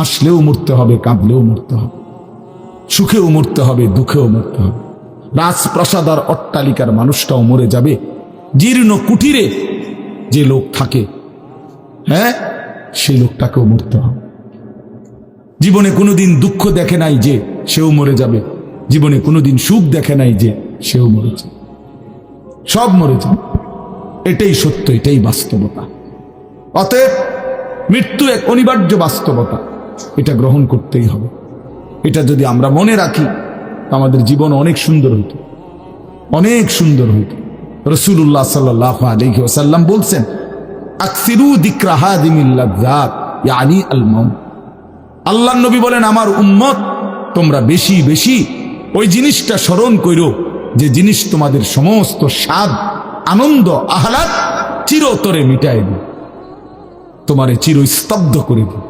হাসলেও মরতে হবে, কাঁদলেও মরতে হবে, সুখেও মরতে হবে, দুঃখেও মরতে হবে। রাজপ্রাসাদ আর অট্টালিকার মানুষটাও মরে যাবে। জীর্ণ কুটিরে যে লোক থাকে হ্যাঁ সেই লোকটাকেও মরতে হবে। জীবনে কোনোদিন দুঃখ দেখে নাই যে সেও মরে যাবে। জীবনে কোনোদিন সুখ দেখে নাই যে সেও মরে যাবে। সব মরে যাবে। এটাই সত্য, এটাই বাস্তবতা। অতএব মৃত্যু এক অনিবার্য বাস্তবতা। এটা গ্রহণ করতেই হবে। এটা যদি আমরা মনে রাখি আমাদের জীবন অনেক সুন্দর হইত। অনেক সুন্দর হইত। রসুল্লাহ ওসাল্লাম বলছেন আল্লাহ নবী বলেন, আমার উম্মত, তোমরা বেশি বেশি ওই জিনিসটা স্মরণ করো যে জিনিস তোমাদের সমস্ত স্বাদ, আনন্দ, আহ্লাদ চিরতরে মিটাই দিবে। তোমারে চির স্তব্ধ করে দিবে।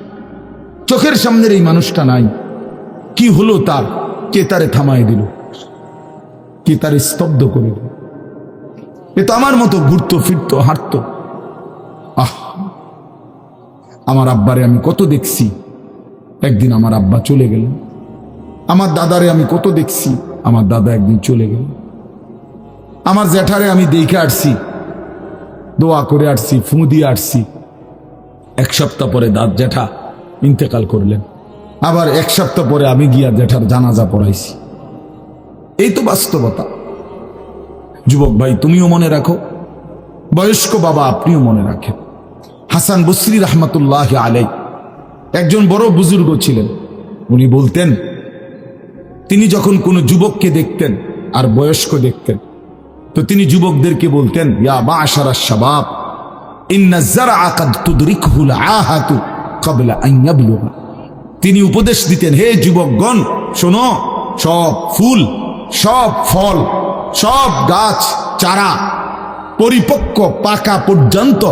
চোখের সামনের এই মানুষটা নাই। কি হলো তার? কে তারে থামাই দিল? কে তারে স্তব্ধ করে দিল? এ তো আমার মতো ঘুরতো, ফিরতো, হাঁটতো। আহ! আমার আব্বারে আমি কত দেখছি। একদিন আমার আব্বা চলে গেলেন আমার দাদারে আমি কত দেখছি। আমার দাদা একদিন চলে গেল। আমার জ্যাঠারে আমি দেখে আসছি। দোয়া করে আসছি, ফু দিয়ে আসছি। এক সপ্তাহ পরে দাঁত জ্যাঠা ইন্তেকাল করলেন। আবার এক সপ্তাহ পরে আমি গিয়া জ্যাঠার জানাজা পড়াইছি। এই তো বাস্তবতা। যুবক ভাই, তুমিও মনে রাখো, বয়স্ক বাবা আপনিও মনে রাখেন। হাসান বসরি রহমতুল্লাহ আলাই একজন বড় বুজুর্গ ছিলেন। উনি বলতেন, তিনি যখন কোনো যুবককে দেখতেন আর বয়স্ক দেখতেন, তো তিনি যুবকদেরকে বলতেন, ইয়া বা আশারা শাবাব ইন্না যারআ কাদ তুদরিকহুল আহাতু। ইয়াবলুগা তিনি উপদেশ দিতেন, হে যুবকগণ, শোনো, সব ফুল, সব ফল, সব গাছ, চারা পরিপক্ক পাকা পর্যন্ত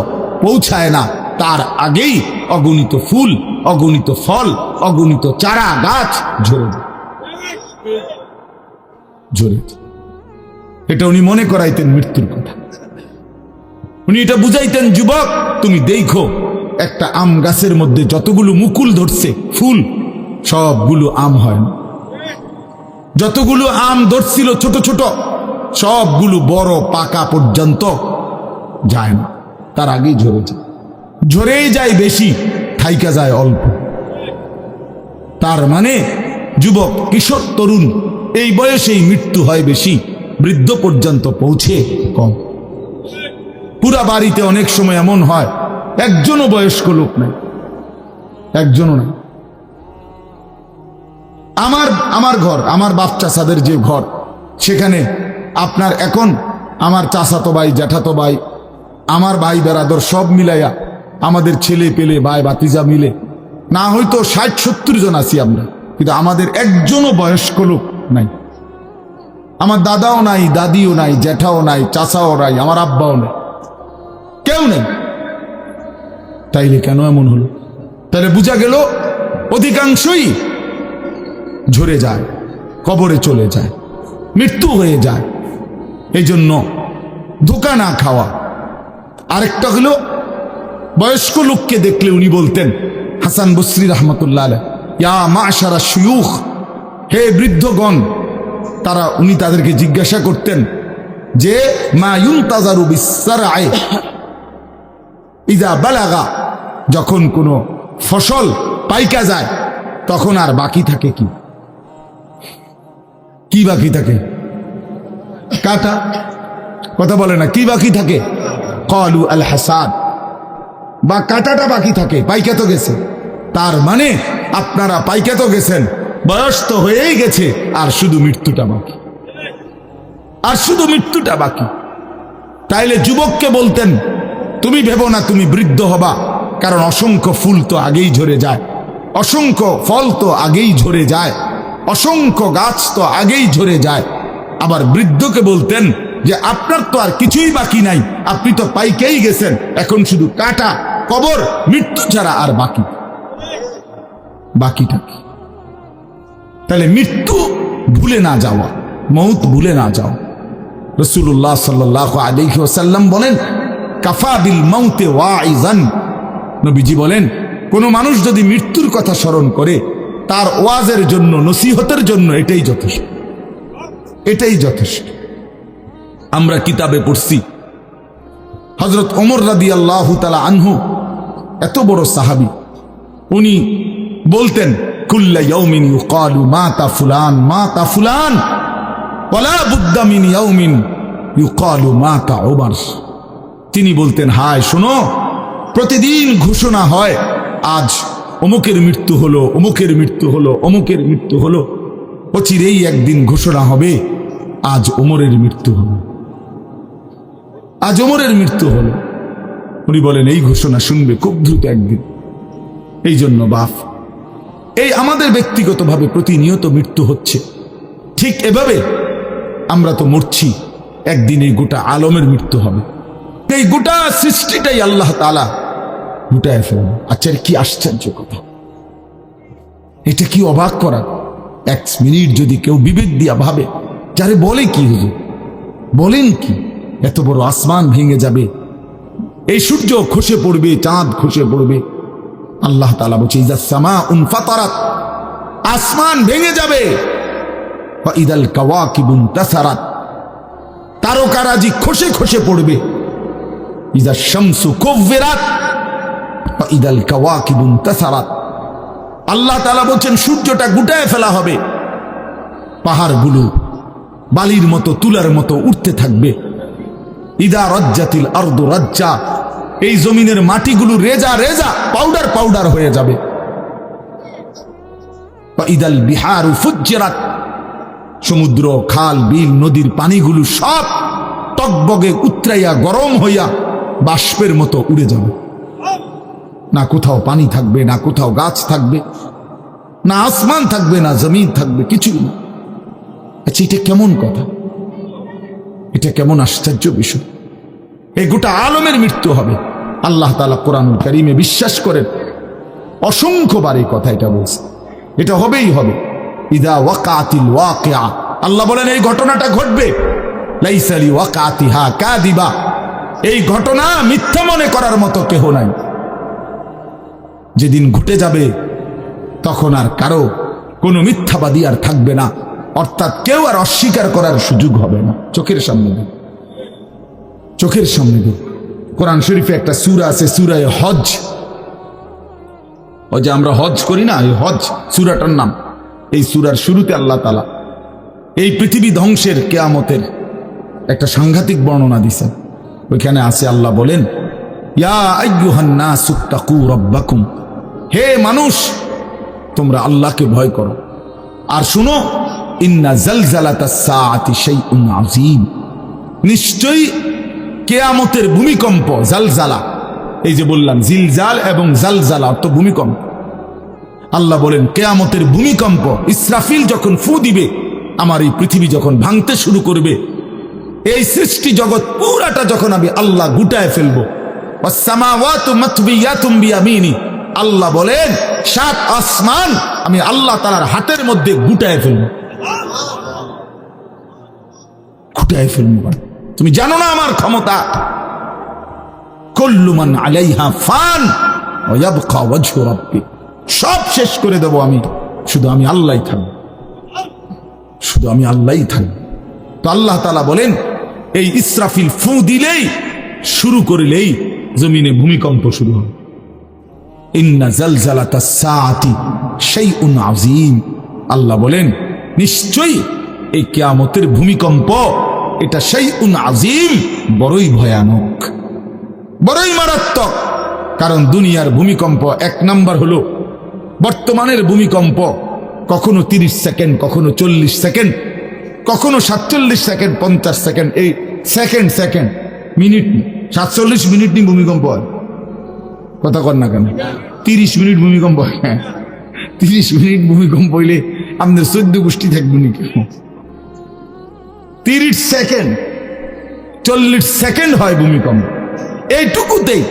পৌঁছায় না। তার আগেই অগণিত ফুল, অগণিত ফল, অগণিত চারা, গাছ ঝরে ঝরে এটা উনি মনে করাইতেন মৃত্যুর কথা। উনি এটা বুঝাইতেন, যুবক, তুমি দেখো একটা আম গাছের মধ্যে যতগুলো মুকুল ধরছে, ফুল, সবগুলো আম হয় না। যতগুলো আম ধরছিল ছোট ছোট, সবগুলো বড় পাকা পর্যন্ত যায় না। তার আগেই ঝরে যায়। ঝরেই যায় বেশি, থাইকা যায় অল্প। তার মানে যুবক, কিশোর, তরুণ, এই বয়সেই মৃত্যু হয় বেশি, বৃদ্ধ পর্যন্ত পৌঁছে কম। পুরা বাড়িতে অনেক সময় এমন হয় একজনও বয়স্ক লোক নাই। একজনও নাই। আমার আমার ঘর, আমার বাপ চাষাদের যে ঘর, সেখানে আপনার এখন আমার চাষাতো ভাই জ্যাঠাতো ভাই আমার ভাই বেড়াদর সব মিলাইয়া আমাদের ছেলে পেলে, ভাই বাতিজা মিলে, না হয়তো ষাট, সত্তর জন আছি আমরা, কিন্তু আমাদের একজনও বয়স্ক লোক নাই। আমার দাদাও নাই, দাদিও নাই, জ্যাঠাও নাই, চাচাও নাই, আমার আব্বাও নাই। কেউ নেই। তাইলে কেন এমন হলো? তাহলে বোঝা গেল অধিকাংশই ঝরে যায়, কবরে চলে যায়, মৃত্যু হয়ে যায়। এই জন্য ধোকা না খাওয়া। আরেকটা হলো বয়স্ক লোককে দেখলে উনি বলতেন, হাসান বসরি রহমতুল্লাহ ইয়া মা সারা সুয়ুখ হে বৃদ্ধগণ। তারা উনি তাদেরকে জিজ্ঞাসা করতেন যে, মা ইউন তাজারু বিসার আয় ইদা বালাগা যখন কোনো ফসল পাইকা যায়, তখন আর বাকি থাকে কি? কি বাকি থাকে? কাটা? কথা বলে না, কি বাকি থাকে? কলু আল হাসাদ। বা কাটাটা বাকি থাকে, পাইকা তো গেছে। তার মানে আপনারা পাইকা তো গেছেন, বয়স তো হয়েই গেছে, আর শুধু মৃত্যুটা বাকি। আর শুধু মৃত্যুটা বাকি। তাইলে যুবককে বলতেন, তুমি ভেবো না, তুমি বৃদ্ধ হবা। কারণ অসংখ্য ফুল তো আগেই ঝরে যায়। অসংখ্য ফল তো আগেই ঝরে যায়। অসংখ্য গাছ তো আগেই ঝরে যায়। আবার বৃদ্ধকে বলতেন যে, আপনার তো আর কিছুই বাকি নাই। আপনি তো পাইকেই গেছেন। এখন শুধু কাটা, কবর, মৃত্যু ছাড়া আর বাকি। বাকিটা কি? তাহলে মৃত্যু ভুলে না যাওয়া, মৌত ভুলে না যাওয়া। রসুল্লাহ সাল্লাহ আলহি বলেন, কাফা বিল মৌতে ওয়াইজান নবীজি বলেন, কোন মানুষ যদি মৃত্যুর কথা স্মরণ করে, তার ওয়াজের জন্য, নসিহতের জন্য এটাই যথেষ্ট। এটাই যথেষ্ট। আমরা কিতাবে পড়ছি হজরত ওমর রাদি আল্লাহ তালা আনহু, এত বড় সাহাবি, উনি বলতেন, কুল্লা ফুলান তিনি বলতেন, হায়, শোনো প্রতিদিন ঘোষণা হয়, আজ অমুকের মৃত্যু হলো, অমুকের মৃত্যু হলো, অমুকের মৃত্যু হলো। অচিরেই একদিন ঘোষণা হবে, আজ ওমরের মৃত্যু হলো আজ ওমরের মৃত্যু হলো। উনি বলেন, এই ঘোষণা শুনবে খুব দ্রুত একদিন। এই জন্য বাপ এই আমাদের ব্যক্তিগতভাবে প্রতিনিয়ত মৃত্যু হচ্ছে। ঠিক এভাবে আমরা তো মরছি, একদিন এই গোটা আলমের মৃত্যু হবে। এই গোটা সৃষ্টিটাই আল্লাহ তালা গুটায় ফেলবে আচ্ছা কি আশ্চর্য কথা? এটা কি অবাক করা? এক মিনিট যদি কেউ বিবেক দিয়া ভাবে, যারে বলে কি হুজুর? বলেন কি? এত বড় আসমান ভেঙে যাবে, এই সূর্য খসে পড়বে, চাঁদ খসে পড়বে। আল্লাহ তালা বলছে, ইজা সামা উনফাতারাত আসমান ভেঙে যাবে। ইদাল কাওয়াকিবুন তাসারাত, তারকারাজি খসে খসে পড়বে। ইজা শামসু কুవ్বিরাত বা ইদাল কাওয়াকিবুন আল্লাহ তাআলা বলছেন, সূর্যটা গুটায় ফেলা হবে। পাহাড়গুলো বালির মতো, তুলার মতো উঠতে থাকবে। ইদা রজ্জাতিল আরদু রাজ্জা, এই জমিনের মাটিগুলো রেজা রেজা, পাউডার পাউডার হয়ে যাবে। ইদাল বিহার ফুজ্জিরাত, সমুদ্র, খাল, বিল, নদীর পানিগুলো সব টকবগে উতরাইয়া গরম হইয়া বাষ্পের মতো উড়ে যাবে। না কোথাও পানি থাকবে, না কোথাও গাছ থাকবে, না আসমান থাকবে, না জমিন থাকবে কিছু না। আচ্ছা এটা কেমন কথা? এটা কেমন আশ্চর্য বিষয়। এই গোটা আলমের মৃত্যু হবে। আল্লাহ তালা কোরআন করিমে বিশ্বাস করেন। অসংখ্যবার এই কথা এটা বলছে। এটা হবেই হবে। ইদা ওয়াকাতিল ওয়াকিয়া। আল্লাহ বলেন, এই ঘটনাটা ঘটবে। লাইসালি ওয়াকাতিহা কাদিবা। এই ঘটনা মিথ্যা মনে করার মতো কেহ নাই। যেদিন ঘটে যাবে, তখন আর কারও কোনো মিথ্যাবাদী আর থাকবে না। অর্থাৎ কেউ আর অস্বীকার করার সুযোগ হবে না। চোখের সামনে চোখের সামনে কোরআন শরীফে একটা সুরা আছে, সুরায় হজ ওই যে আমরা হজ করি না, এই হজ সুরাটার নাম। এই সুরার শুরুতে আল্লাহ তালা এই পৃথিবী ধ্বংসের কেয়ামতের একটা সাংঘাতিক বর্ণনা দিছেন ওইখানে আছে আল্লাহ বলেন হে মানুষ, তোমরা আল্লাহকে ভয় করো। আর শুনো, ইন্না নিশ্চয়ই কেয়ামতের ভূমিকম্প, জালজালা, এই যে বললাম, জিলজাল এবং জালজালা অর্থ ভূমিকম্প। আল্লাহ বলেন, কেয়ামতের ভূমিকম্প, ইসরাফিল যখন ফু দিবে, আমার এই পৃথিবী যখন ভাঙতে শুরু করবে এই সৃষ্টি জগৎ পুরাটা যখন আমি আল্লাহ গুটায় ফেলব। আল্লাহ বলেন, সাত আসমান আমি আল্লাহ তালার হাতের মধ্যে গুটায় ফেলব। গুটায় ফেলব তুমি জানো না আমার ক্ষমতা? কল্লুমান আলাইহা ফান সব শেষ করে দেব আমি। শুধু আমি আল্লাহই থাকব। শুধু আমি আল্লাহই থাকব। তো আল্লাহ তালা বলেন এই ইসরাফিল ফু দিলেই, শুরু করলেই জমিনে ভূমিকম্প শুরু হবে। ইন্না জালজালাতা সাআতি শাইউন আযীম। আল্লাহ বলেন, নিশ্চয়ই এই কিয়ামতের ভূমিকম্প, এটা শাইউন আযীম, বড়ই ভয়ানক, বড়ই মারাত্মক। কারণ দুনিয়ার ভূমিকম্প এক নাম্বার হলো, বর্তমানের ভূমিকম্প কখনো তিরিশ সেকেন্ড, কখনো চল্লিশ সেকেন্ড কখনো সাতচল্লিশ সেকেন্ড, পঞ্চাশ সেকেন্ড, এই সেকেন্ড সেকেন্ড, মিনিট, সাতচল্লিশ মিনিট নি ভূমিকম্প হয়। কথা কর না কেন? তিরিশ মিনিট ভূমিকম্প হয় হ্যাঁ। তিরিশ মিনিট ভূমিকম্প হইলে আপনার চোদ্দ গোষ্ঠী থাকবে নি কেন তিরিশ সেকেন্ড, চল্লিশ সেকেন্ড হয় ভূমিকম্প। এইটুকুতেই,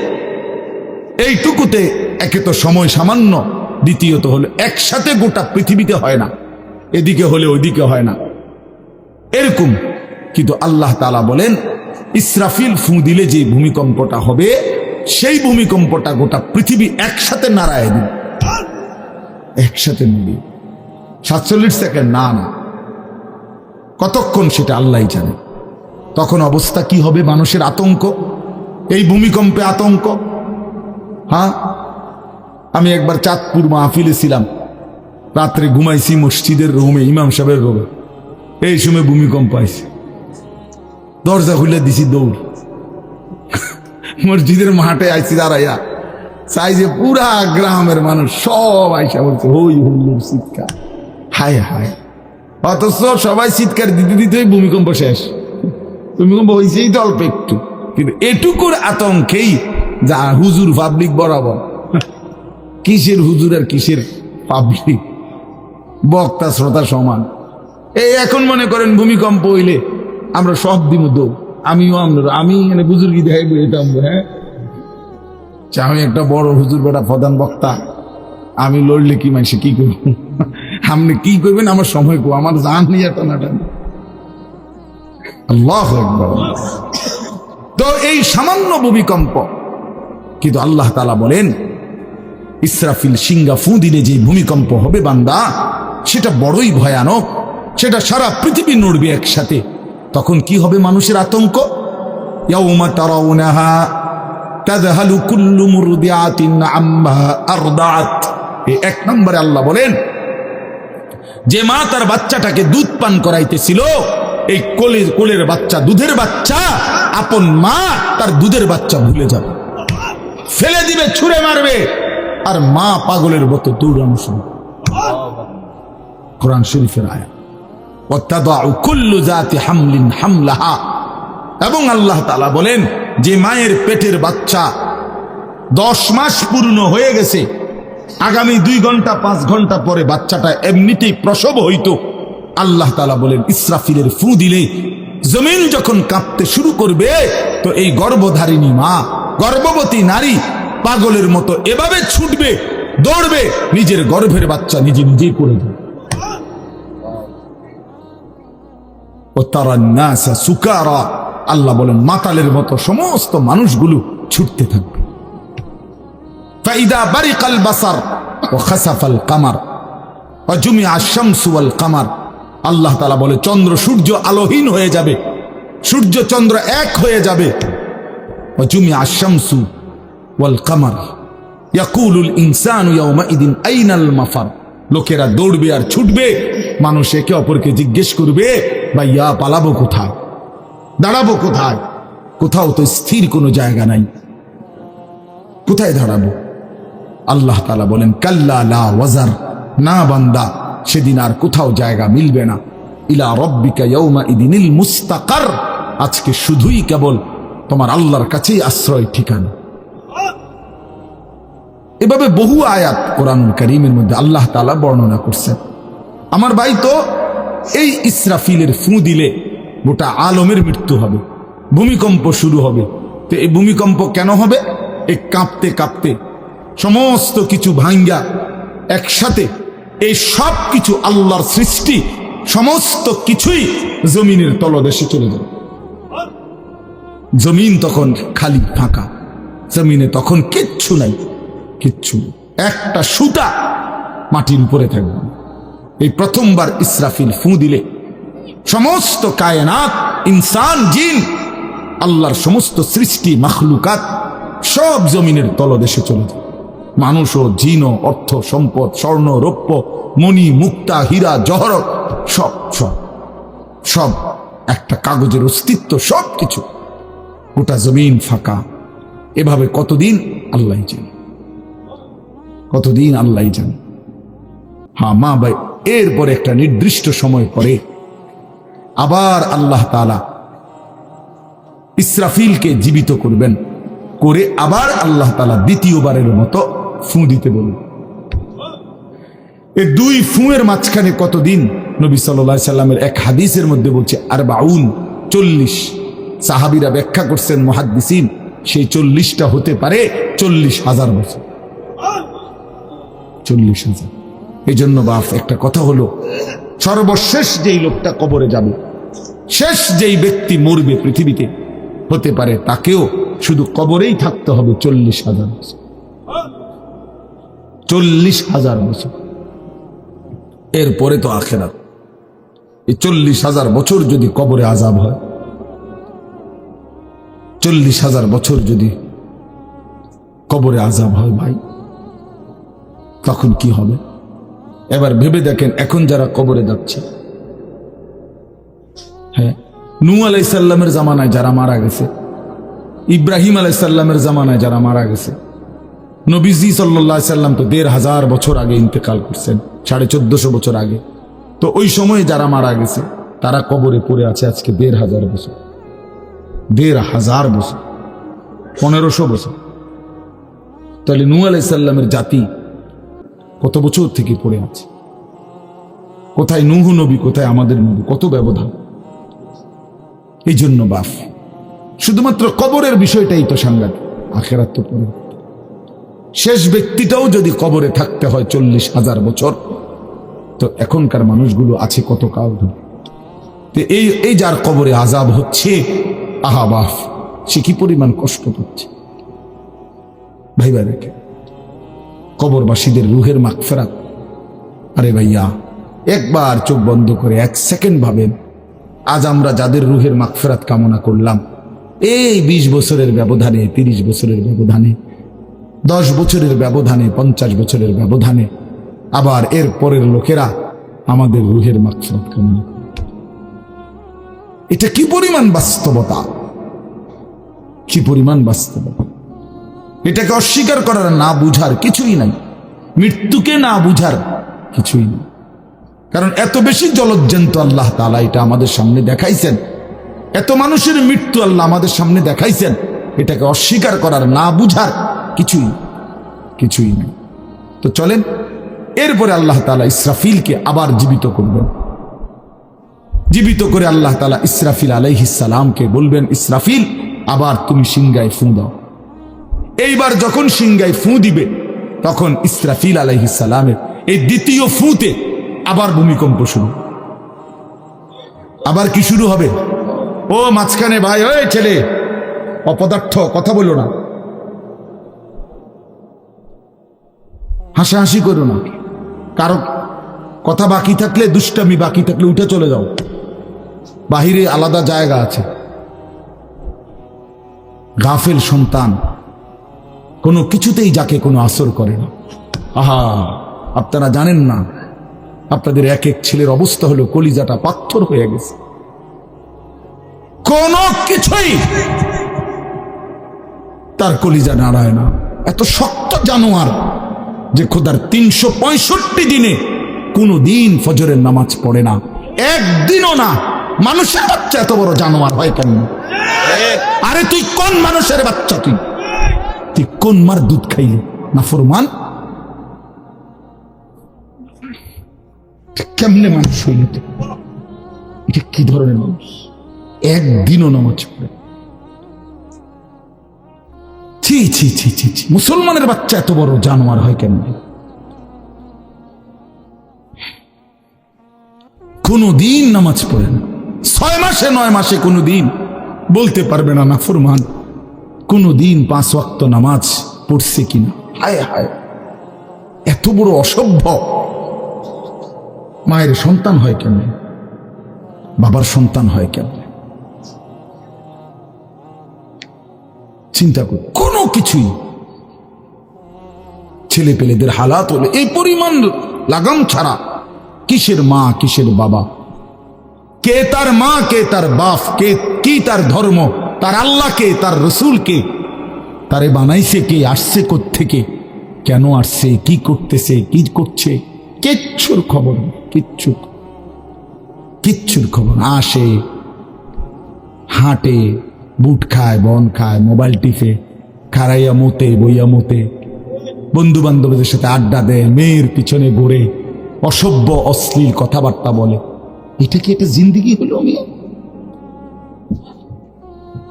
এইটুকুতে একে তো সময় সামান্য, দ্বিতীয়ত হলো একসাথে গোটা পৃথিবীতে হয় না। এদিকে হলে ওইদিকে হয় না। এরকম। কিন্তু আল্লাহ তালা বলেন, ইসরাফিল ফু দিলে যে ভূমিকম্পটা হবে, সেই ভূমিকম্পটা গোটা পৃথিবী একসাথে নাড়ায় দিন একসাথে মিলিয়ে। সাতচল্লিশ সেকেন্ড, না না। কতক্ষণ সেটা আল্লাহ জানে। তখন অবস্থা কি হবে? মানুষের আতঙ্ক। এই ভূমিকম্পে আতঙ্ক। হ্যাঁ? আমি একবার চাঁদপুর মাহফিলে ছিলাম। রাত্রে ঘুমাইছি মসজিদের রুমে, ইমাম সাহেবের রুমে। এই সময় ভূমিকম্প আইছে দরজা খুলে দিছি দৌড়। মসজিদের মাঠে আইছি দাঁড়াইয়া। চাই যে পুরা গ্রামের মানুষ সব আইসা বলছে হই হুল্লুর চিৎকার হায় হায়। অথচ সবাই চিৎকার দিতে দিতেই ভূমিকম্প শেষ। ভূমিকম্প হয়েছেই তো অল্প একটু। কিন্তু এটুকুর আতঙ্কেই যা হুজুর পাবলিক বরাবর। কিসের হুজুর আর কিসের পাবলিক বক্তা, শ্রোতা সমান। এই এখন মনে করেন ভূমিকম্প হইলে আমরা সব দিব দৌ আমিও আমরা, আমি এখানে বুজুর্গি দেখাই হ্যাঁ? আমি একটা বড় হুজুর বেটা, প্রধান বক্তা। আমি লড়লে কি মানুষে কি করব? আপনি কি করবেন? আমার সময় কো, আমার জান আল্লাহ তো এই সামান্য ভূমিকম্প, কিন্তু আল্লাহ তালা বলেন, ইসরাফিল সিঙ্গা ফু দিলে যে ভূমিকম্প হবে বান্দা, সেটা বড়ই ভয়ানক। সেটা সারা পৃথিবী নড়বে একসাথে। তখন কি হবে মানুষের আতঙ্ক? ইয়াউমা তারাউনাহা তাযহালু কুল্লু মুরদিআতিন এক নম্বরে আল্লাহ বলেন, যে মা তার বাচ্চাটাকে দুধ পান করাইতেছিল, এই কোলের কোলের বাচ্চা, দুধের বাচ্চা, আপন মা তার দুধের বাচ্চা ভুলে যাবে। ফেলে দিবে, ছুঁড়ে মারবে, আর মা পাগলের মতো দৌড়ানো শুরু কোরআন শরীফের আয়া এবং আল্লাহ তালা বলেন, যে মায়ের পেটের বাচ্চা দশ মাস পূর্ণ হয়ে গেছে, আগামী দুই ঘণ্টা, পাঁচ ঘণ্টা পরে বাচ্চাটা এমনিতেই প্রসব হইত। আল্লাহ তালা বলেন, ইসরাফিলের ফু দিলে জমিন যখন কাঁপতে শুরু করবে, তো এই গর্ভধারিণী মা, গর্ভবতী নারী পাগলের মতো এভাবে ছুটবে, দৌড়বে, নিজের গর্ভের বাচ্চা নিজে নিজেই পড়ে যাবে। ও তারা নাসা সুকারা, আল্লাহ বলেন, মাতালের মতো সমস্ত মানুষগুলো ছুটতে থাকবে। আল্লাহ বলে, চন্দ্র সূর্য আলোহীন হয়ে যাবে, সূর্য চন্দ্র এক হয়ে যাবে। ও জুমি ইনসানু আইনাল মাফার। লোকেরা দৌড়বে আর ছুটবে, মানুষ একে অপরকে জিজ্ঞেস করবে বা ইয়া পালাবো কোথায়? দাঁড়াবো কোথায়? কোথাও তো স্থির কোনো জায়গা নাই। কোথায় দাঁড়াবো? আল্লাহ তালা বলেন, কাল্লা লা ওয়াজার। না বান্দা, সেদিন আর কোথাও জায়গা মিলবে না। ইলা রব্বিকা ইয়ৌমা ইদিনিল মুস্তাকার। আজকে শুধুই কেবল তোমার আল্লাহর কাছেই আশ্রয় ঠিকানা। এভাবে বহু আয়াত কোরআনুল করিমের মধ্যে আল্লাহ তালা বর্ণনা করছেন। আমার ভাই তো এই ইসরাফিলের ফু দিলে গোটা আলমের মৃত্যু হবে, ভূমিকম্প শুরু হবে। তো এই ভূমিকম্প কেন হবে? এই কাঁপতে কাঁপতে সমস্ত কিছু ভাঙ্গা একসাথে এই সব কিছু আল্লাহর সৃষ্টি সমস্ত কিছুই জমিনের তলদেশে চলে যাবে জমিন তখন খালি, ফাঁকা। জমিনে তখন কিচ্ছু নাই, কিচ্ছু একটা সুতা মাটির উপরে থাকবে। এই প্রথমবার ইসরাফিল ফু দিলে। সমস্ত কায়নাত, ইনসান, জিন, আল্লাহর সমস্ত সৃষ্টি, মাখলুকাত সব জমিনের তলদেশে চলে যায়। মানুষ ও জিন অর্থ, সম্পদ, স্বর্ণ, রৌপ্য, মণি, মুক্তা, হীরা জহরত সব সব সব একটা কাগজের অস্তিত্ব সব কিছু গোটা জমিন ফাঁকা। এভাবে কতদিন আল্লাহ জানে? কতদিন আল্লাহ জানে? হা, মা ভাই এরপরে একটা নির্দিষ্ট সময় পরে আবার আল্লাহ তালা ইসরাফিলকে জীবিত করবেন, করে আবার আল্লাহ তালা দ্বিতীয়বারের মতো ফু দিতে বলবেন এ দুই ফুঁয়ের মাঝখানে কতদিন? নবী সাল্লাহ সাল্লামের এক হাদিসের মধ্যে বলছে আর বাউন চল্লিশ। সাহাবিরা ব্যাখ্যা করছেন, মহাদ্দিসিন, সেই চল্লিশটা হতে পারে চল্লিশ হাজার বছর। চল্লিশ হাজার। এই জন্য বাপ, একটা কথা হলো, সর্বশেষ যেই লোকটা কবরে যাবে, শেষ যেই ব্যক্তি মরবে পৃথিবীতে, হতে পারে তাকেও শুধু কবরেই থাকতে হবে চল্লিশ হাজার বছর। চল্লিশ হাজার বছর। এরপরে তো আখেরাত। এই চল্লিশ হাজার বছর যদি কবরে আজাব হয়, চল্লিশ হাজার বছর যদি কবরে আজাব হয় ভাই, তখন কি হবে? এবার ভেবে দেখেন এখন যারা কবরে যাচ্ছে। হ্যাঁ নু আলাইসাল্লামের জামানায় যারা মারা গেছে, ইব্রাহিম আলাইসাল্লামের জামানায় যারা মারা গেছে, নবীজি সাল্লাহ সাল্লাম তো দেড় হাজার বছর আগে ইন্তেকাল করছেন, সাড়ে চোদ্দশো বছর আগে। তো ওই সময়ে যারা মারা গেছে, তারা কবরে পড়ে আছে আজকে দেড় হাজার বছর। দেড় হাজার বছর, পনেরোশো বছর। তাহলে নু আলাইসাল্লামের জাতি কত বছর থেকে পড়ে আছে? কোথায় নুহু নবী, কোথায় আমাদের নবী? কত ব্যবধান? এই জন্য বাফ, শুধুমাত্র কবরের বিষয়টাই তো সাংঘাতিক। আখেরাত তো পরে শেষ ব্যক্তিটাও যদি কবরে থাকতে হয় চল্লিশ হাজার বছর, তো এখনকার মানুষগুলো আছে কত কাল ধরে? এই এই যার কবরে আজাব হচ্ছে, আহা বাফ, সে কি পরিমাণ কষ্ট পাচ্ছে? ভাইবা রেখে কবরবাসীদের রুহের মাগফেরাত। আরে ভাইয়া, একবার চোখ বন্ধ করে এক সেকেন্ড ভাবেন, আজ আমরা যাদের রুহের মাগফেরাত কামনা করলাম, এই বিশ বছরের ব্যবধানে, তিরিশ বছরের ব্যবধানে, দশ বছরের ব্যবধানে, পঞ্চাশ বছরের ব্যবধানে, আবার এর পরের লোকেরা আমাদের রুহের মাগফেরাত কামনা এটা কি পরিমাণ বাস্তবতা? কি পরিমাণ বাস্তবতা? এটাকে অস্বীকার করার না বুঝার কিছুই নাই। মৃত্যুকে না বুঝার কিছুই নেই। কারণ এত বেশি জলজ্জান্ত আল্লাহ তালা এটা আমাদের সামনে দেখাইছেন। এত মানুষের মৃত্যু আল্লাহ আমাদের সামনে দেখাইছেন। এটাকে অস্বীকার করার না বুঝার কিছুই কিছুই নেই। তো চলেন, এরপরে আল্লাহ তালা ইসরাফিলকে আবার জীবিত করবেন। জীবিত করে আল্লাহ তালা ইসরাফিল আলাইহিসালামকে বলবেন, ইসরাফিল, আবার তুমি সিংগায় ফুঁ দাও। এইবার যখন সিংগায় ফুঁ দিবে, তখন ইসরাফিল আলাইহিসালামের এই দ্বিতীয় ফুঁতে আবার ভূমিকম্প শুরু। আবার কি শুরু হবে? ও মাঝখানে ভাই, ওই ছেলে, অপদার্থ, কথা বলো না। হাসাহাসি করো না। কারও কথা বাকি থাকলে, দুষ্টামি বাকি থাকলে উঠে চলে যাও। বাহিরে আলাদা জায়গা আছে। গাফেল সন্তান। কোনো কিছুতেই যাকে কোনো আসর করে না। আহা, আপনারা জানেন না, আপনাদের এক এক ছেলের অবস্থা হলো কলিজাটা পাথর হয়ে গেছে। কোন কিছুই তার কলিজা নাড়ায় না। এত শক্ত জানোয়ার যে খোদার তিনশো পঁয়ষট্টি দিনে কোনো দিন ফজরের নামাজ পড়ে না। একদিনও না। মানুষের বাচ্চা এত বড় জানোয়ার হয় কেন আরে তুই কোন মানুষের বাচ্চা তুই? তুই কোন মার দুধ খাইলি? না ফরমান? কেমনে মানুষ হইল এটা কি ধরনের মানুষ? একদিনও নামাজ পড়ে ছি ছি ছি ছি ছি। মুসলমানের বাচ্চা এত বড়, জানোয়ার হয় কেন কোনো দিন নামাজ পড়ে না। ছয় মাসে, নয় মাসে কোনো দিন বলতে পারবে না না ফরমান। কোনো দিন পাঁচ ওয়াক্ত নামাজ পড়ছে কিনা? হায় হায়। এত বড় অসভ্য। মায়ের সন্তান হয় কেন বাবার সন্তান হয় কেন চিন্তা কর, কোনো কিছুই। ছেলে পেলেদের হালাত হলে এই পরিমাণ লাগাম ছাড়া কিসের মা, কিসের বাবা? কে তার মা, কে তার বাপ, কে, কি তার ধর্ম, তার আল্লাহকে তার রসুলকে তারে বানাইছে কে, আসছে থেকে কেন আসছে, কি করতেছে, কি করছে, কিচ্ছুর খবর কিচ্ছু কিচ্ছুর খবর আসে, হাঁটে, বুট খায়, বন খায়, মোবাইল টিপে খারাইয়া মতে, বইয়া মতে বন্ধু বান্ধবদের সাথে আড্ডা দেয়, মেয়ের পিছনে ঘুরে, অসভ্য, অশ্লীল কথাবার্তা বলে। এটা কি একটা জিন্দিগি হলো মিয়া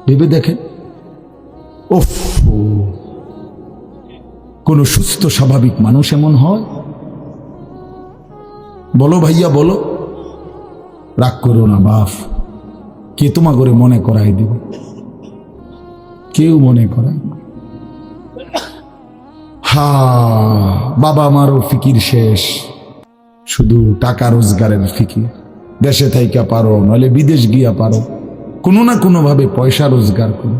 ভেবে দেখেন। ওফ, কোন সুস্থ, স্বাভাবিক মানুষ এমন হয়? বলো ভাইয়া, বলো। রাগ করো না বাপ কে তোমা করে মনে করাই দিব? কেউ মনে করায় হা বাবা মারও ফিকির শেষ। শুধু টাকা রোজগারের ফিকির। দেশে থাইকা পারো, নইলে বিদেশ গিয়া পারো। কোনো না কোনো ভাবে পয়সা রোজগার করো।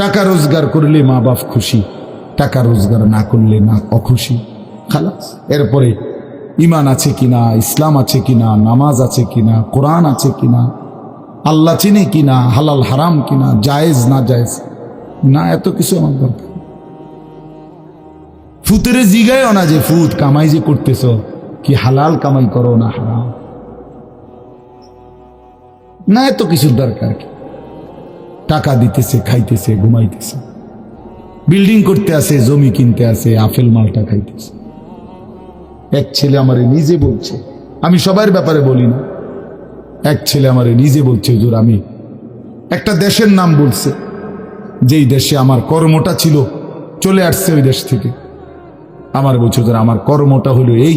টাকা রোজগার করলে মা বাপ খুশি, টাকা রোজগার না করলে না অখুশি। খালাস, এরপরে ইমান আছে কিনা, ইসলাম আছে কিনা, নামাজ আছে কিনা, কোরআন আছে কিনা, আল্লাহ চিনে কিনা, হালাল হারাম কিনা, জায়েজ না জায়েজ, না এত কিছু আমার দরকার। ফুতেরে জিগায় না যে ফুত, কামাই যে করতেছ। কি হালাল কামাই করো না হারাম? না, এত কিছুর দরকার কি? টাকা দিতেছে, খাইতেছে, ঘুমাইতেছে। বিল্ডিং করতে আসে জমি কিনতে আসে আপেল মালটা খাইতেছে। এক ছেলে আমারে নিজে বলছে, আমি সবার ব্যাপারে বলি না। এক ছেলে আমারে নিজে বলছে, হুজুর, আমি একটা দেশের নাম বলছে, যেই দেশে আমার কর্মটা ছিল, চলে আসছে ওই দেশ থেকে। আমার বলছে, হুজুর, আমার কর্মটা হলো এই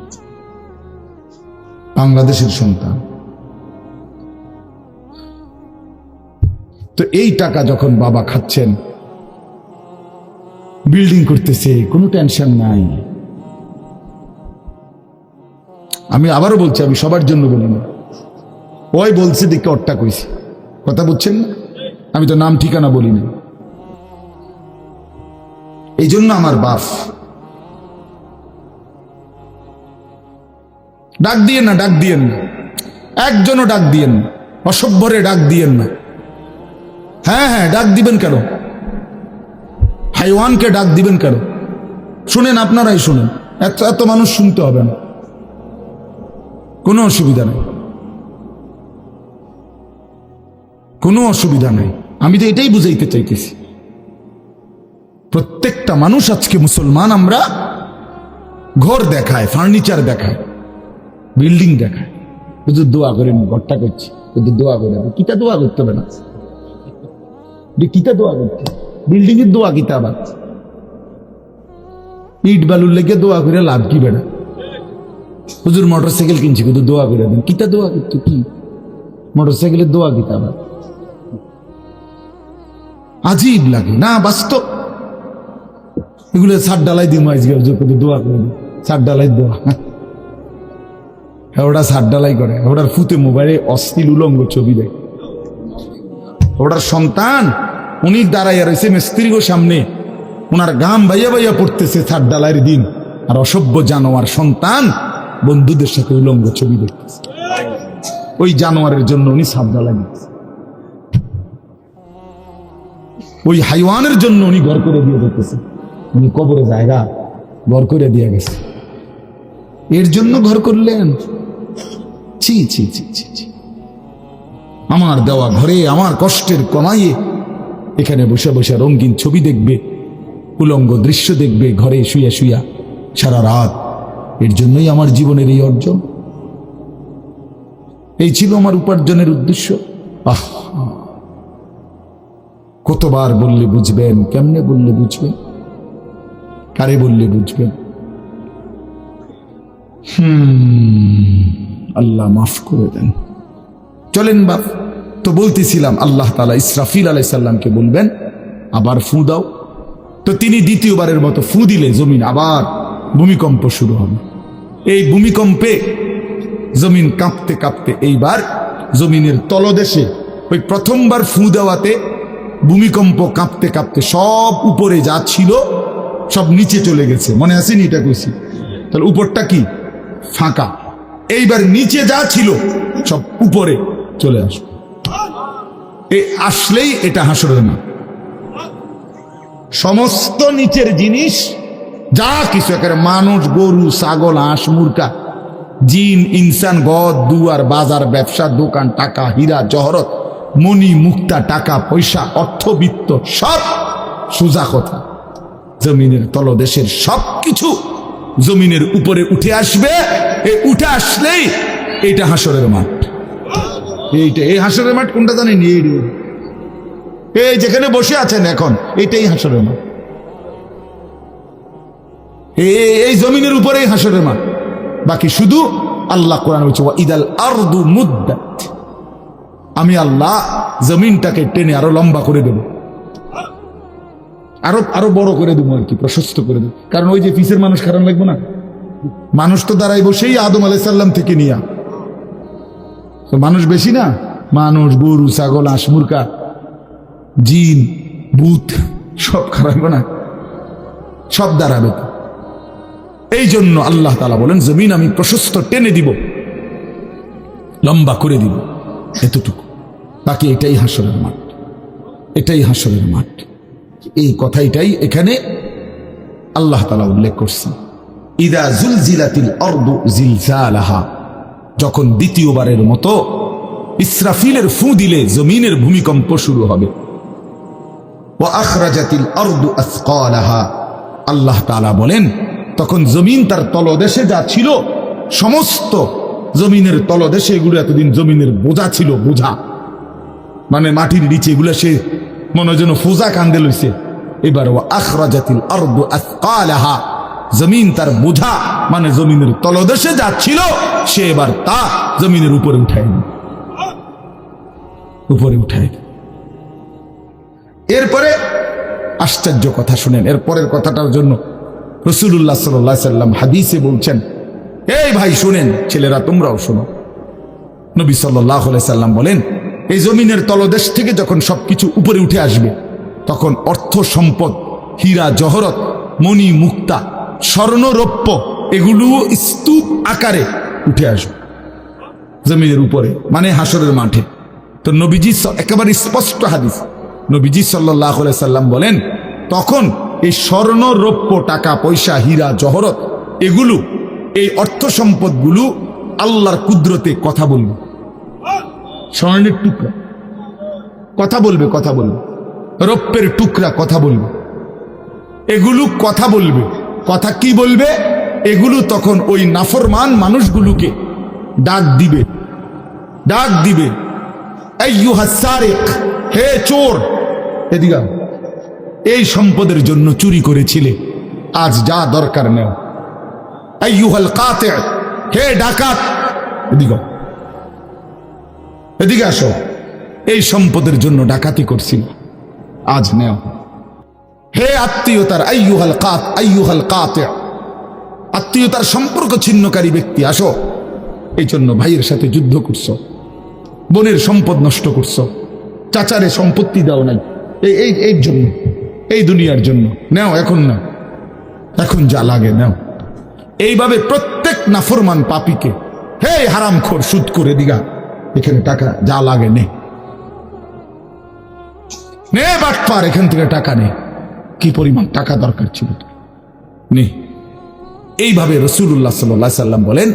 বাংলাদেশের সন্তান। তো এই টাকা যখন বাবা খাচ্ছেন বিল্ডিং করতেছে, কোনো টেনশন নাই। আমি আবারও বলছি, আমি সবার জন্য বলি না। ওই বলছে, দেখে অট্টা কইছি। কথা বুঝছেন না? আমি তো নাম ঠিকানা বলি না এই জন্য আমার বাপ ডাক দিয়েন না, ডাক দিয়েন না। একজনও ডাক দিয়েন না। অসভ্যরে ডাক দিয়েন না। হ্যাঁ হ্যাঁ ডাক দিবেন কেন? হাইওয়ানকে ডাক দিবেন কেন? শুনেন, আপনারাই শুনেন। এত এত মানুষ শুনতে হবে না। কোনো অসুবিধা নেই। কোনো অসুবিধা নেই। আমি তো এটাই বুঝাইতে চাইতেছি। প্রত্যেকটা মানুষ আজকে মুসলমান, আমরা ঘর দেখায়, ফার্নিচার দেখায়। বিল্ডিং দেখায়। শুধু দোয়া করেন ঘরটা করছি। শুধু দোয়া করে কিতা দোয়া করতে হবে না? কিতা দোয়া করতে? বিল্ডিং এর দোয়া কিতা আবার? ইট বালুর লেগে দোয়া করে লাভ কি বেড়া? হুজুর মোটর সাইকেল কিনছি, কিন্তু দোয়া করে দেন। কিতা দোয়া করতে, কি? মোটর সাইকেলের দোয়া কিতা আবার? আজীব লাগে। না, বাস্তব। এগুলো সার ডালাই দিই হুজুর, কিন্তু দোয়া করে দিই সার ডালাই দোয়া। ওটা সার ডালাই করে। ওটার ফুতে মোবাইলে অশ্লীল উলঙ্গ ছবি দেয়। ওটার সন্তান, উনি দাঁড়াইয়া রয়েছে মিস্ত্রিগো সামনে। ওনার গাম ভাইয়া ভাইয়া পড়তেছে ছাদ ডালাইয়ের দিন। আর অসভ্য জানোয়ার সন্তান বন্ধুদের সাথে উলঙ্গ ছবি দেখতেছে। ওই জানোয়ারের জন্য উনি ডালাই দিচ্ছে ওই হাইওয়ানের জন্য উনি ঘর করে দিয়ে দেখতেছে উনি কবরে জায়গা ঘর করে দিয়ে গেছে। এর জন্য ঘর করলেন? ছি ছি ছি ছি ছি। আমার দেওয়া ঘরে আমার কষ্টের কমাইয়ে এখানে বসে বসে রঙিন ছবি দেখবে, উলঙ্গ দৃশ্য দেখবে ঘরে শুয়া শুয়া। সারা রাত এর জন্যই আমার জীবনের এই অর্জন। এই ছিল আমার উপার্জনের উদ্দেশ্য। আহ, কতবার বললে বুঝবেন, কেমনে বললে বুঝবেন? কারে বললে বুঝবেন? হুম। আল্লাহ মাফ করে দেন। চলেন বাপ, তো বলতেছিলাম, আল্লাহ তালা ইসরাফিল আলাইসাল্লামকে বলবেন, আবার ফু দাও। তো তিনি দ্বিতীয়বারের মতো ফু দিলে জমিন, আবার ভূমিকম্প শুরু হবে। এই ভূমিকম্পে জমিন কাঁপতে কাঁপতে এইবার জমিনের তলদেশে ওই প্রথমবার ফু দেওয়াতে ভূমিকম্প কাঁপতে কাঁপতে সব উপরে যা ছিল, সব নিচে চলে গেছে। মনে আসেনি এটা কইছি? তাহলে উপরটা কি? ফাঁকা। এইবার নিচে যা ছিল, সব উপরে চলে আসবে। এই আসলেই এটা হাসরের মাঠ। সমস্ত নিচের জিনিস, যা কিছু একেবারে মানুষ, গরু, ছাগল, হাঁস মুরকা জিন, ইনসান, গদ, দুয়ার, বাজার, ব্যবসা, দোকান, টাকা, হীরা, জহরত, মণি, মুক্তা, টাকা, পয়সা, অর্থবিত্ত, সব সোজা কথা। জমিনের তলদেশের সব কিছু জমিনের উপরে উঠে আসবে এই উঠে আসলেই এইটা হাসরের মাঠ। এইটা, এই হাসরের মাঠ কোনটা জানেন? এই। এই যেখানে বসে আছেন এখন, এটাই হাসরের মাঠ। এই- জমিনের উপরেই হাসরের মাঠ। বাকি শুধু আল্লাহ কোরআন বলছে, "ওয়া ইদাল আরদু মুদ্দাত। আমি আল্লাহ জমিনটাকে টেনে আরও লম্বা করে দেব। আরও আরও বড় করে দেবো আর কি, প্রশস্ত করে দেবো। কারণ ওই যে পিসের মানুষ খারাপ লাগবে না? মানুষ তো দাঁড়াই বসেই আদম আলাইসাল্লাম থেকে নিয়া। তো মানুষ বেশি না? মানুষ, গরু, ছাগল, হাঁস মুরকা জিন, ভূত, সব খারাপ না? সব দাঁড়াবে। এই জন্য আল্লাহ তালা বলেন, জমিন আমি প্রশস্ত টেনে দিব, লম্বা করে দিব। এতটুকু। বাকি এটাই হাসরের মাঠ। এটাই হাসরের মাঠ। এই কথাইটাই এখানে আল্লাহ তালা উল্লেখ করছেন। ইদা জুলজিলাতিল অর্দু জিলজালাহা, যখন দ্বিতীয়বারের মতো ইসরাফিলের ফু দিলে জমিনের ভূমিকম্প শুরু হবে। ও আখরাজাতিল আসকালাহা, আল্লাহ তাআলা বলেন, তখন জমিন তার তলদেশে যা ছিল, সমস্ত জমিনের তলদেশে এগুলো এতদিন জমিনের বোঝা ছিল, বোঝা। মানে মাটির নিচে এগুলো সে মনে যেন ফুজা কান্দে লইছে এবার ও আখরাজাতিল অর্দু আসকালাহা জমিন তার বোঝা মানে জমিনের তলদেশে যা ছিল, সে এবার তা জমিনের উপরে উঠায় দিল। উপরে উঠায় দিল। এরপরে আশ্চর্য কথা শুনেন এরপরের কথাটার জন্য রসুল্লাহ সাল্লাহ সাল্লাম হাদিসে বলছেন, এই ভাই, শুনেন, ছেলেরা, তোমরাও শোনো নবী সাল্লাহ সাল্লাম বলেন এই জমিনের তলদেশ থেকে যখন সবকিছু উপরে উঠে আসবে, তখন অর্থ সম্পদ, হীরা, জহরত, মণি, মুক্তা স্বর্ণরৌপ্য এগুলো স্তূপ আকারে উঠে আসবে জমিনের উপরে মানে হাসরের মাঠে। তো নবীজি একেবারে স্পষ্ট হাদিস। নবীজি সাল্লাহ সাল্লাম বলেন, তখন এই স্বর্ণ, রৌপ্য, টাকা, পয়সা, হীরা, জহরত, এগুলো, এই অর্থ সম্পদগুলো আল্লাহর কুদরতে কথা বলবে। স্বর্ণের টুকরা। কথা বলবে কথা বলবে। রৌপ্যের টুকরা, কথা বলবে। এগুলো কথা বলবে। কথা কি বলবে? এগুলো তখন ওই নাফরমান মানুষগুলোকে ডাক দিবে। ডাক দিবে। হে চোর! এদিকে এই সম্পদের জন্য চুরি করেছিলে। আজ যা দরকার নেও। কাতে, হে ডাকাত! এদিকে। এদিকে আসো। এই সম্পদের জন্য ডাকাতি করছিল আজ নেও। হে আত্মীয়তার আইয়ুহাল কাত, আইয়ুহাল কাতে। আত্মীয়তার সম্পর্ক ছিন্নকারী ব্যক্তি, আসো। এই জন্য ভাইয়ের সাথে যুদ্ধ করছ। বোনের সম্পদ নষ্ট করছ। চাচারে সম্পত্তি দাও নাই। এই এই এই জন্য, এই দুনিয়ার জন্য। নেও, এখন না এখন যা লাগে নেও। এইভাবে প্রত্যেক নাফরমান পাপিকে, হে হারাম খোর সুদ করে দিগা। এখানে টাকা যা লাগে নে। বাটপার, এখান থেকে টাকা নে। কি পরিমাণ টাকা দরকার ছিল নে। এইভাবে রসুল্লাহ সাল্লাহ সাল্লাম বলেন,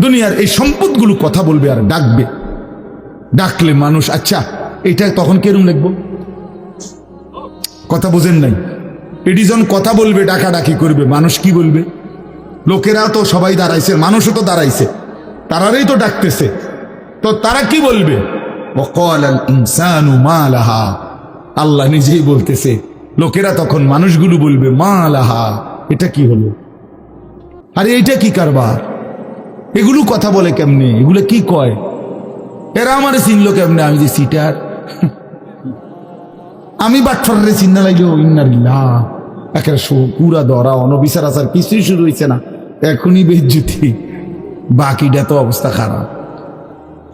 দুনিয়ার এই সম্পদগুলো কথা বলবে আর ডাকবে। ডাকলে মানুষ আচ্ছা এটা তখন কেরম লিখব? কথা বোঝেন নাই। এডিজন কথা বলবে, ডাকাডাকি করবে, মানুষ কি বলবে? লোকেরা তো সবাই দাঁড়াইছে, মানুষও তো দাঁড়াইছে। তারারেই তো ডাকতেছে। তো তারা কি বলবে? আল্লাহ নিজেই বলতেছে, লোকেরা তখন মানুষগুলো বলবে মা আলাহা এটা কি হলো? আরে এটা কি কারবার? এগুলো কথা বলে কেমনে? এগুলো কি কয়? এরা আমারে চিনল কেমনে? আমি যে সিটার। আমি বাচ্চারে চিন্না লাগল ইন্নারিল্লা একের পুরা দরা অনবিচার আচার, কিছুই শুরু হয়েছে না। এখনই বেজ্জুতি। বাকিটা তো অবস্থা খারাপ।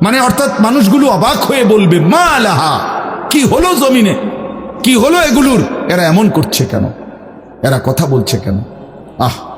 মানে অর্থাৎ মানুষগুলো অবাক হয়ে বলবে, মা আলাহা কি হলো জমিনে? কি হলো এগুলোর? এরা এমন করছে কেন? এরা কথা বলছে কেন? আহ